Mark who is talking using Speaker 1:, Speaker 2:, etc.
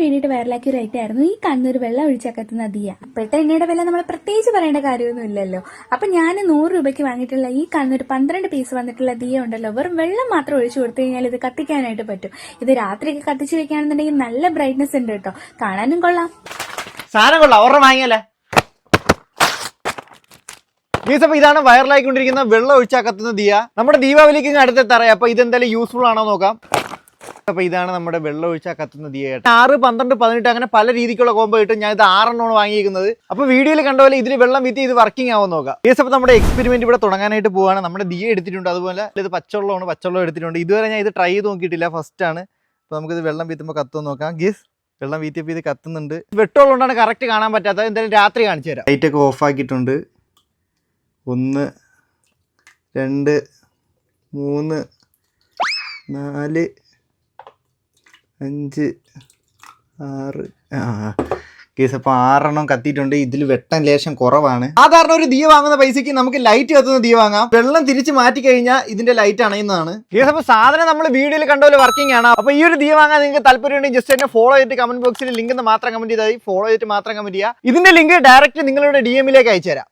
Speaker 1: വേണ്ടിയിട്ട് വൈറലാക്കിയ ഒരു ഐറ്റം ആയിരുന്നു. ഈ കണ്ണൂർ വെള്ളം ഒഴിച്ചക്കത്ത് നദിയ. ദിയ ഇപ്പോഴത്തെ എണ്ണയുടെ വില നമ്മൾ പ്രത്യേകിച്ച് പറയേണ്ട കാര്യമൊന്നും ഇല്ലല്ലോ അപ്പൊ ഞാൻ നൂറ് രൂപയ്ക്ക് വാങ്ങിയിട്ടുള്ള ഈ കണ്ണൂർ പന്ത്രണ്ട് പീസ് വന്നിട്ടുള്ള ദിയ ഉണ്ടല്ലോ. വെറും വെള്ളം മാത്രം ഒഴിച്ചു കൊടുത്തു കഴിഞ്ഞാൽ ഇത് കത്തിക്കാനായിട്ട് പറ്റും. ഇത് രാത്രിയൊക്കെ കത്തിച്ച് വെക്കുകയാണെന്നുണ്ടെങ്കിൽ നല്ല ബ്രൈറ്റ്നസ് ഉണ്ട് കേട്ടോ. കാണാനും കൊള്ളാം.
Speaker 2: സാധനം കൊള്ളാം. വാങ്ങിയല്ലേ? ഇതാണ് വൈറലായിക്കൊണ്ടിരിക്കുന്ന വെള്ളം ഒഴിച്ചാൽ കത്തുന്ന ദിയ. നമ്മുടെ ദീപാവലിക്ക് ഇങ്ങ് അടുത്തെത്താറായി. അപ്പൊ ഇതെന്തായാലും യൂസ്ഫുൾ ആണോ നോക്കാം. അപ്പൊ ഇതാണ് നമ്മുടെ വെള്ളം ഒഴിച്ചാൽ കത്തുന്ന ദിയ കേട്ടോ. ആറ് പന്ത്രണ്ട് പതിനെട്ട് അങ്ങനെ പല രീതിക്കുള്ള കോമ്പോ കിട്ടും ഞാൻ ഇത് ആറെണ്ണമാണ് വാങ്ങിയിരിക്കുന്നത്. അപ്പൊ വീഡിയോയിൽ കണ്ട പോലെ ഇതിൽ വെള്ളം വിത്തി ഇത് വർക്കിംഗ് ആവും നോക്കാം. ഈ സമയത്ത് നമ്മുടെ എക്സ്പെരിമെന്റ് ഇവിടെ തുടങ്ങാനായിട്ട് പോവാണ്. നമ്മുടെ ദിയ എടുത്തിട്ടുണ്ട്. അതുപോലെ ഇത് പച്ചവെള്ളമാണ്. പച്ചവെള്ളം എടുത്തിട്ടുണ്ട്. ഇതുവരെ ഞാൻ ഇത് ട്രൈ ചെയ്ത് നോക്കിയിട്ടില്ല. ഫസ്റ്റ് ആണ്. അപ്പൊ നമുക്കിത് വെള്ളം വീത്തുമ്പോൾ കത്തുമെന്ന് നോക്കാം. ഗീസ് വെള്ളം വീത്തിയപ്പോൾ ഇത് കത്തുന്നുണ്ട്. വെട്ടമുള്ളതുകൊണ്ടാണ് കറക്റ്റ് കാണാൻ പറ്റാത്തത് എന്തായാലും രാത്രി കാണിച്ചു തരാം. ലൈറ്റ് ഒക്കെ ഓഫ് ആക്കിയിട്ടുണ്ട്. ഒന്ന് രണ്ട് മൂന്ന് നാല് അഞ്ച് ആറ് ആ കേസ് അപ്പോൾ ആറെണ്ണം കത്തിയിട്ടുണ്ട്. ഇതിൽ വെട്ടം ലേശം കുറവാണ്. സാധാരണ ഒരു ദിയ വാങ്ങുന്ന പൈസക്ക് നമുക്ക് ലൈറ്റ് കത്തുന്ന ദിയ വാങ്ങാം. വെള്ളം തിരിച്ച് മാറ്റി കഴിഞ്ഞാൽ ഇതിന്റെ ലൈറ്റ് അണയുന്നതാണ്. കേസ് അപ്പോൾ സാധനം നമ്മൾ വീഡിയോയിൽ കണ്ട പോലെ വർക്കിംഗ് ആണ്. അപ്പോൾ ഈ ഒരു ദിയ വാങ്ങാൻ നിങ്ങൾക്ക് താല്പര്യമുണ്ടെങ്കിൽ ജസ്റ്റ് എന്നെ ഫോളോ ചെയ്തിട്ട് കമന്റ് ബോക്സിൽ ലിങ്ക് മാത്രം കമന്റ് ചെയ്താൽ ഫോളോ ചെയ്തിട്ട് മാത്രം കമന്റ് ചെയ്യുക ഇതിന്റെ ലിങ്ക് ഡയറക്റ്റ് നിങ്ങളുടെ ഡി എമ്മിലേക്ക് അയച്ചു തരാം